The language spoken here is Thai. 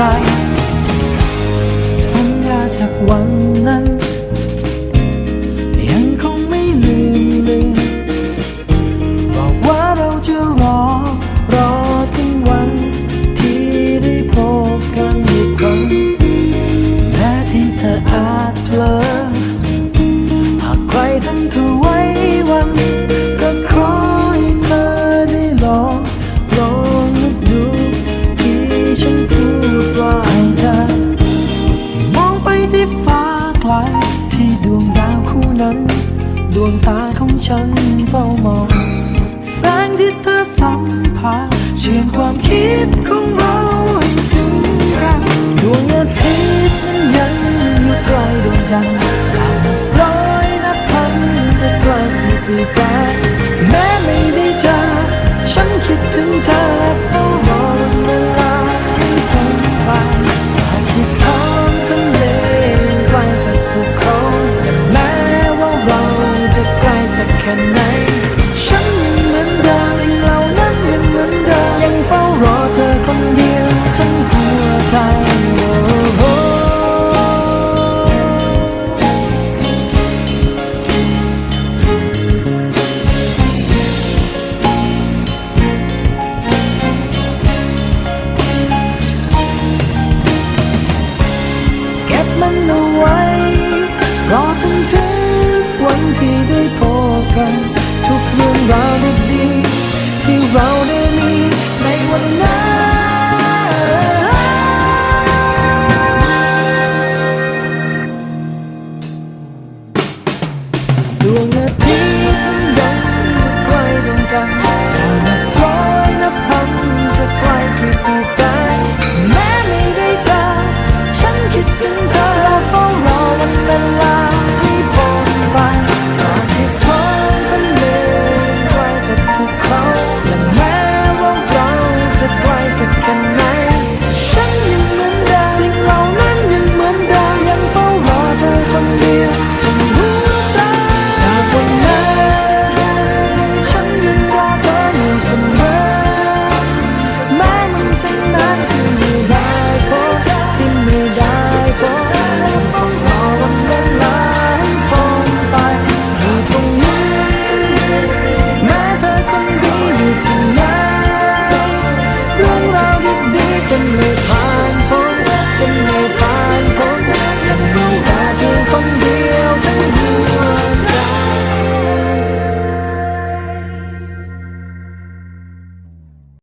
ใจ สัญญาจากวันนั้น ยังคงไม่ลืมลืมบอกว่าเราจะรอ รอถึงวันที่ได้พบกันอีกครั้งแม้ที่เธออาจเพลอ ดวงตาของฉันเฝ้ามอง แสงที่เธอสัมผัสเชื่อมความคิดของเราให้ถึงกันดวงอาทิตย์นั้นยังอยู่ใกล้ดวงจันทร์ดาวนับร้อยนับพันจะใกล้กี่ปีแสน Doing